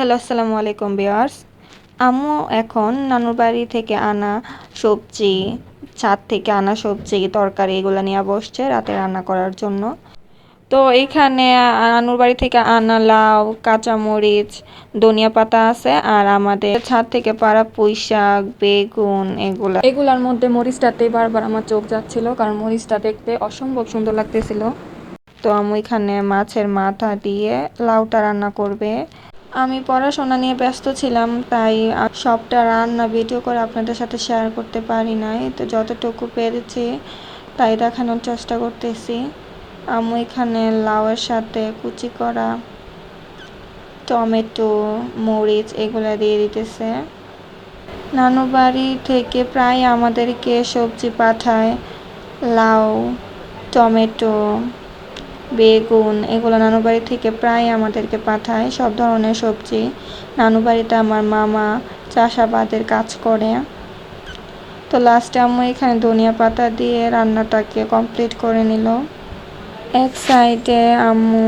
Hello আসসালামু আলাইকুম বিয়ার্স আম্মু এখন নানুর বাড়ি থেকে আনা সবজি ছাদ থেকে আনা সবজি তরকারি এগুলো নিয়ে বসছে রাতে রান্না করার জন্য। তো এইখানে নানুর বাড়ি থেকে আনা লাউ কাঁচামরিচ ধনিয়া পাতা আছে আর আমাদের ছাদ থেকে পাড়া পুঁই শাক বেগুন এগুলা। এগুলার মধ্যে মরিচটাতেই বারবার আমার চোখ যাচ্ছিল কারণ মরিচটা দেখতে অসম্ভব সুন্দর লাগতেছিল। তো আমি এখানে মাছের মাথা দিয়ে লাউটা রান্না করবে। আমি পড়াশোনা নিয়ে ব্যস্ত ছিলাম, তাই সবটা রান্না ভিডিও করে আপনাদের সাথে শেয়ার করতে পারি নাই। তো যতটুকু পেরেছি, তাই দেখানোর চেষ্টা করতেছি। আমি এখানে লাউয়ের সাথে কুচি করা, টমেটো, মরিচ এগুলা দিয়ে দিতেছে। নানু বাড়ি থেকে প্রায় আমাদেরকে সবজি পাঠায়, লাউ, টমেটো বেগুন, এগুলো নানু বাড়ি থেকে প্রায় আমাদেরকে পাঠায়। সব ধরনের সবজি। নানু বাড়িতে আমার মামা চাষাবাদের কাজ করে। তো লাস্টে আম্মু এখানে ধনিয়া পাতা দিয়ে রান্নাটাকে কমপ্লিট করে নিল। এক সাইডে আম্মু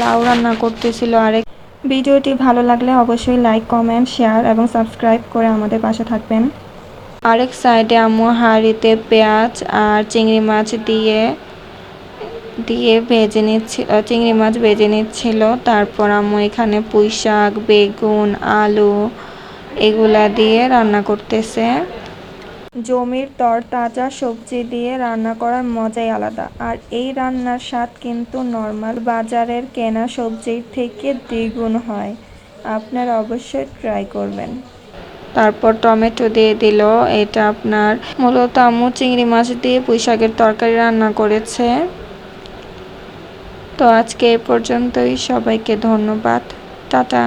লাউ রান্না করতেছিল আরেক। ভিডিওটি ভালো লাগলে অবশ্যই লাইক কমেন্ট শেয়ার এবং সাবস্ক্রাইব করে আমাদের পাশে থাকবেন। আরেক সাইডে আম্মু হাঁড়িতে পেঁয়াজ আর চিংড়ি মাছ দিয়ে দিয়ে ভেজে নিচ্ছিল চিংড়ি মাছ ভেজে নিচ্ছিল। তারপর আম্মু এখানে পুঁই শাক বেগুন, আলু এগুলা দিয়ে রান্না করতেছে। জমির তর তাজা সবজি দিয়ে রান্না করার মজাই আলাদা। আর এই রান্নার স্বাদ কিন্তু নর্মাল। বাজারের কেনা সবজির থেকে দ্বিগুণ হয়। আপনারা অবশ্যই ট্রাই করবেন। তারপর টমেটো দিয়ে দিল। এটা আপনার মূলত আম্মু চিংড়ি মাছ দিয়ে পুঁই শাকের তরকারি রান্না করেছে। তো আজকে এ পর্যন্তই সবাইকে ধন্যবাদ। টাটা।